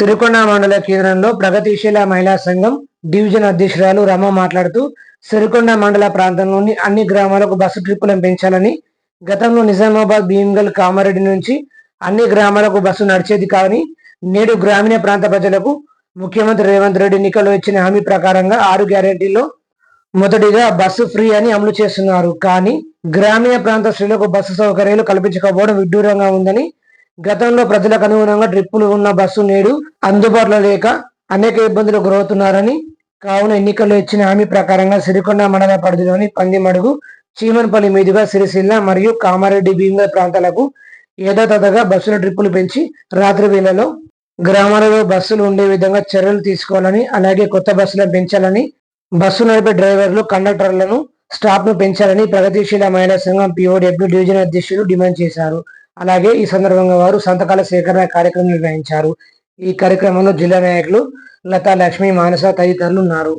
సిరికొండ మండల కేంద్రంలో ప్రగతిశీల మహిళా సంఘం డివిజన్ అధ్యక్షురాలు రమ మాట్లాడుతూ సిరికొండ మండల ప్రాంతంలోని అన్ని గ్రామాలకు బస్సు ట్రిప్పులను పెంచాలని గతంలో నిజామాబాద్ భీమ్గల్ కామారెడ్డి నుంచి అన్ని గ్రామాలకు బస్సు నడిచేది కానీ నేడు గ్రామీణ ప్రాంత ప్రజలకు ముఖ్యమంత్రి రేవంత్ రెడ్డి ఎన్నికల్లో ఇచ్చిన హామీ ప్రకారంగా ఆరు గ్యారెంటీలో మొదటిగా బస్సు ఫ్రీ అని అమలు చేస్తున్నారు. కానీ గ్రామీణ ప్రాంత స్త్రీలకు బస్సు సౌకర్యాలు కల్పించకపోవడం విడ్డూరంగా ఉందని గతంలో ప్రజలకు అనుగుణంగా ట్రిప్పులు ఉన్న బస్సు నేడు అందుబాటులో లేక అనేక ఇబ్బందులకు గురవుతున్నారని కావున ఎన్నికల్లో ఇచ్చిన హామీ ప్రకారంగా సిరికొండ మండల పరిధిలోని పందిమడుగు చీమన్పల్లి మీదుగా సిరిసిల్ల మరియు కామారెడ్డి భీమగల్ ప్రాంతాలకు యథాతథగా బస్సుల ట్రిప్పులు పెంచి రాత్రి వేళలో గ్రామాలలో బస్సులు ఉండే విధంగా చర్యలు తీసుకోవాలని అలాగే కొత్త బస్సులను పెంచాలని బస్సు నడిపే డ్రైవర్లు కండక్టర్లను స్టాఫ్ను పెంచాలని ప్రగతిశీల మహిళా సంఘం పిఓడబ్ల్యూ డివిజన్ అధ్యక్షులు డిమాండ్ చేశారు. అలాగే ఈ సందర్భంగా వారు సంతకాల సేకరణ కార్యక్రమం నిర్వహించారు. ఈ కార్యక్రమంలో జిల్లా నాయకులు లతా లక్ష్మి మానస తదితరులు ఉన్నారు.